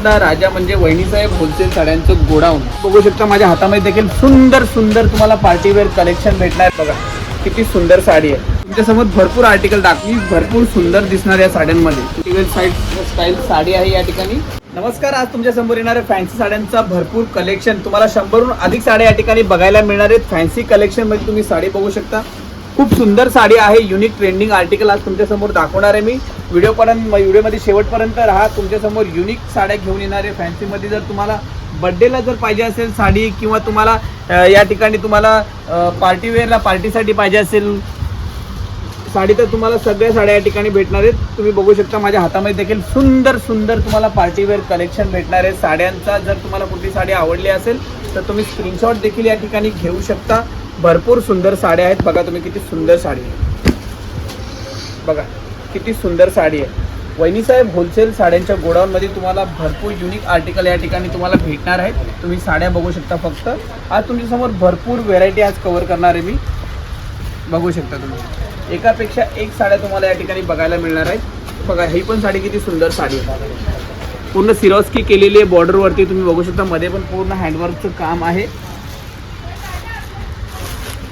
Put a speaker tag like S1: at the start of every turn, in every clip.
S1: जगातला राजा म्हणजे वहिनीसाहेब होलसेल साड्यांचं गोडाऊन. बघू शकता माझ्या हातामध्ये देखील सुंदर सुंदर तुम्हाला पार्टीवेअर कलेक्शन भेटणार. बघा किती सुंदर साडी आहे. तुमच्यासमोर भरपूर आर्टिकल दाखवी भरपूर सुंदर दिसणार या साड्यांमध्ये. साईड स्टाईल साडी आहे या ठिकाणी. नमस्कार आज तुमच्यासमोर येणाऱ्या फॅन्सी साड्यांचा भरपूर कलेक्शन तुम्हाला शंभरहून अधिक साड्या या ठिकाणी बघायला मिळणार आहेत. फॅन्सी कलेक्शनमध्ये तुम्ही साडी बघू शकता. खूप सुंदर साडी आहे युनिक ट्रेंडिंग आर्टिकल आज तुमच्यासमोर दाखवणार आहे मी. व्हिडिओपर्यंत व्हिडिओमध्ये शेवटपर्यंत राहा. तुमच्यासमोर युनिक साड्या घेऊन येणार आहे. फॅन्सीमध्ये जर तुम्हाला बड्डेला जर पाहिजे असेल साडी किंवा तुम्हाला या ठिकाणी तुम्हाला पार्टीवेअरला पार्टीसाठी पाहिजे असेल साडी तर तुम्हाला सगळ्या साड्या या ठिकाणी भेटणार आहेत. तुम्ही बघू शकता माझ्या हातामध्ये देखील सुंदर सुंदर तुम्हाला पार्टीवेअर कलेक्शन भेटणार आहे. साड्यांचा जर तुम्हाला कुठली साडी आवडली असेल तर तुम्ही स्क्रीनशॉट देखील या ठिकाणी घेऊ शकता. भरपूर सुंदर साड्या आहेत. बघा तुम्ही किती सुंदर साडी आहे. बघा किती सुंदर साडी आहे. वहिनीसाहेब होलसेल साड्यांच्या गोडाऊनमध्ये तुम्हाला भरपूर युनिक आर्टिकल या ठिकाणी तुम्हाला भेटणार आहेत. तुम्ही साड्या बघू शकता फक्त. आज तुमच्यासमोर भरपूर व्हेरायटी आज कवर करणार आहे मी. बघू शकता तुम्ही. एकापेक्षा एक साड्या तुम्हाला या ठिकाणी बघायला मिळणार आहेत. बघा ही पण साडी किती सुंदर साडी आहे. पूर्ण सिरोस्की केलेली आहे. बॉर्डरवरती तुम्ही बघू शकता. मध्ये पण पूर्ण हँडवर्कचं काम आहे.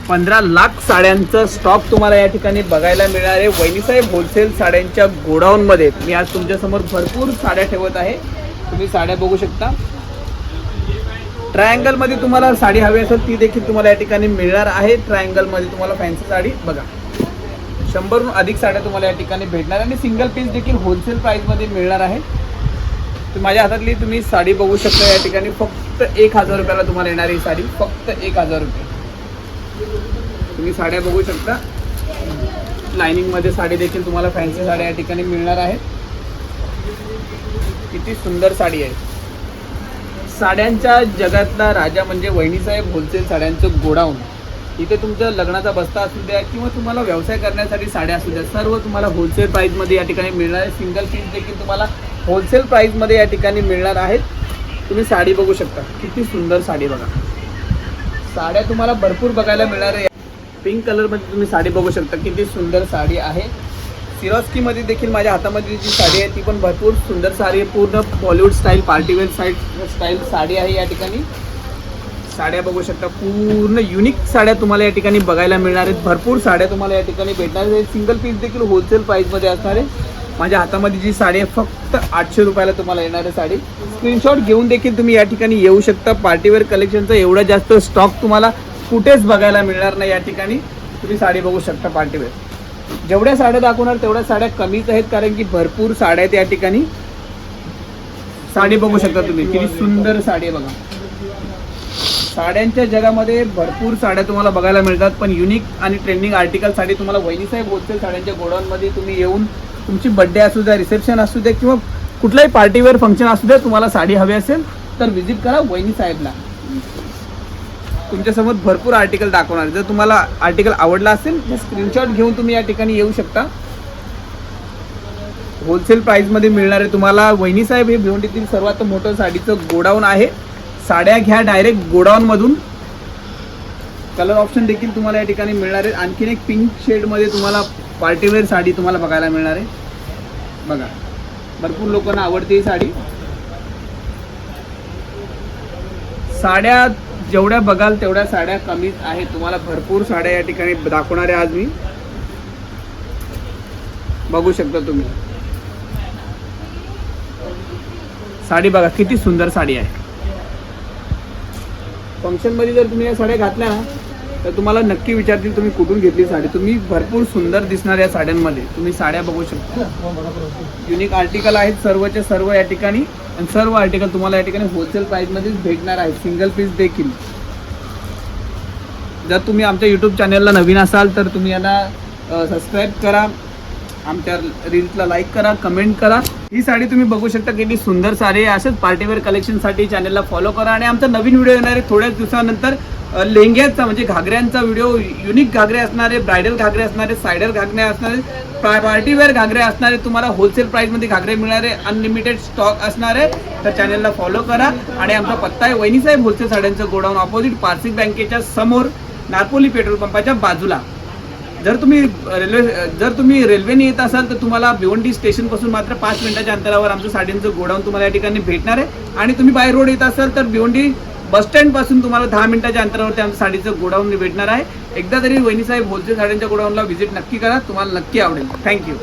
S1: पंधरा लाख साड्यांचं स्टॉक तुम्हाला या ठिकाणी बघायला मिळणार आहे. वैनीसाहेब होलसेल साड्यांच्या गोडाऊनमध्ये मी आज तुमच्यासमोर भरपूर साड्या ठेवत आहे. तुम्ही साड्या बघू शकता. ट्रायंगलमध्ये तुम्हाला साडी हवी असेल ती देखील तुम्हाला या ठिकाणी मिळणार आहे. ट्रायंगलमध्ये तुम्हाला फॅन्सी साडी बघा. शंभरहून अधिक साड्या तुम्हाला या ठिकाणी भेटणार आणि सिंगल पीस देखील होलसेल प्राईसमध्ये मिळणार आहे. तर माझ्या हातातली तुम्ही साडी बघू शकता या ठिकाणी. फक्त एक हजार रुपयाला तुम्हाला येणार ही साडी. फक्त एक हजार रुपये. तुम्ही साड्या बघू शकता. लायनिंगमध्ये साडी देखील तुम्हाला फॅन्सी साड्या या ठिकाणी मिळणार आहेत. किती सुंदर साडी आहे. साड्यांच्या जगातला राजा म्हणजे वहिनीसाहेब होलसेल साड्यांचं गोडाऊन. इथे तुमच्या लग्नाचा बस्ता असू द्या किंवा तुम्हाला व्यवसाय करण्यासाठी साड्या असू द्या सर्व तुम्हाला होलसेल प्राईजमध्ये या ठिकाणी मिळणार आहे. सिंगल पीस देखील तुम्हाला होलसेल प्राईजमध्ये या ठिकाणी मिळणार आहेत. तुम्ही साडी बघू शकता. किती सुंदर साडी बघा. साड्या तुम्हाला भरपूर बघायला मिळणार आहे. पिंक कलरमध्ये तुम्ही साडी बघू शकता किती सुंदर साडी आहे. सिरॉस्कीमध्ये देखील माझ्या हातामध्ये जी साडी आहे ती पण भरपूर सुंदर साडी आहे. पूर्ण Bollywood style party wear side style sari आहे या ठिकाणी. साड्या बघू शकता पूर्ण युनिक साड्या तुम्हाला या ठिकाणी बघायला मिळणार आहेत. भरपूर साड्या तुम्हाला या ठिकाणी भेटणार आहेत. सिंगल पीस देखील होलसेल प्राईसमध्ये असणार आहे. माझ्या हातामध्ये जी साडी आहे फक्त आठशे रुपयाला तुम्हाला येणार आहे साडी. स्क्रीनशॉट घेऊन देखील तुम्ही या ठिकाणी येऊ शकता. पार्टीवेअर कलेक्शनचा एवढा जास्त स्टॉक तुम्हाला कुठेच बघायला मिळणार नाही या ठिकाणी. तुम्ही साडी बघू शकता पार्टीवेअर. जेवढ्या साड्या दाखवणार तेवढ्या साड्या कमीच आहेत कारण की भरपूर साड्या आहेत या ठिकाणी. साडी बघू शकता तुम्ही. किती सुंदर साडी बघा. साड्यांच्या जगामध्ये भरपूर साड्या तुम्हाला बघायला मिळतात पण युनिक आणि ट्रेंडिंग आर्टिकल साडी तुम्हाला वहिनीसाहेब होलसेल साड्यांच्या गोडाऊनमध्ये तुम्ही येऊन तुमची बड्डे असू द्या रिसेप्शन असू द्या किंवा कुठलाही पार्टीवेअर फंक्शन असू द्या तुम्हाला साडी हवी असेल तर व्हिजिट करा वहिनी साहेबला. तुमच्यासमोर भरपूर आर्टिकल दाखवणार. जर तुम्हाला आर्टिकल आवडला असेल तर स्क्रीनशॉट घेऊन तुम्ही या ठिकाणी येऊ शकता. होलसेल प्राईजमध्ये मिळणार आहे तुम्हाला. वहिनी साहेब हे भिवंडीतील सर्वात मोठं साडीचं गोडाऊन आहे. साड्या घ्या डायरेक्ट गोडाऊनमधून. कलर ऑप्शन देखील तुम्हाला या ठिकाणी मिळणार आहे आणखीन एक पिंक शेडमध्ये तुम्हाला पार्टीवेअर साडी तुम्हाला बघायला मिळणार आहे. बघा. भरपूर लोकांना आवडते ही साडी. साड्या जेवढ्या बघाल तेवढ्या साड्या कमीच आहेत. तुम्हाला भरपूर साड्या या ठिकाणी दाखवणार आहे आज मी. बघू शकता तुम्ही. साडी बघा किती सुंदर साडी आहे. फंक्शनमध्ये जर तुम्ही या साड्या घातल्या ना तर तुम्हाला नक्की विचारतील तुम्ही कुठून घेतली साडी? तुम्ही भरपूर सुंदर दिसणार या साड्यांमध्ये. तुम्ही साड्या बघू शकता. युनिक आर्टिकल आहेत सर्वच्या सर्व या ठिकाणी. आणि सर्व आर्टिकल तुम्हाला या ठिकाणी होलसेल प्राईसमध्येच भेटणार आहेत सिंगल पीस देखील. जर तुम्ही आमच्या यूट्यूब चॅनलला नवीन असाल तर तुम्ही यांना सबस्क्राईब करा. आमच्या रील्सला लाईक करा कमेंट करा. ही साडी तुम्ही बघू शकता किती सुंदर साडी आहे. असेच पार्टीवेअर कलेक्शनसाठी चॅनलला फॉलो करा. आणि आमचा नवीन व्हिडिओ येणार आहे थोड्याच दिवसानंतर. लेंग्याचा म्हणजे घागऱ्यांचा व्हिडिओ युनिक घागरे असणारे ब्रायडल घागरे असणारे सायडल घागरे असणारे पार्टीवेअर घागरे असणारे तुम्हाला होलसेल प्राईसमध्ये घागरे मिळणारे अनलिमिटेड स्टॉक असणारे तर चॅनलला फॉलो करा. आणि आमचा पत्ता आहे वहिनीसाहेब होलसेल साड्यांचं गोडाऊन ऑपोजिट पार्सिक बँकेच्या समोर नारपोली पेट्रोल पंपाच्या बाजूला. जर तुम्ही रेल्वे जर तुम्ही रेल्वेने येत असाल तर तुम्हाला भिवंडी स्टेशनपासून मात्र पाच मिनिटाच्या अंतरावर आमचं साडींचं गोडाऊन तुम्हाला या ठिकाणी भेटणार आहे. आणि तुम्ही बाय रोड येत असाल तर भिवंडी बस स्टँडपासून तुम्हाला दहा मिनिटाच्या अंतरावरती आमचं साडीचं गोडाऊन भेटणार आहे. एकदा तरी वहिनीसाहेब होलसेल साड्यांच्या गोडाऊनला व्हिजिट नक्की करा तुम्हाला नक्की आवडेल. थँक्यू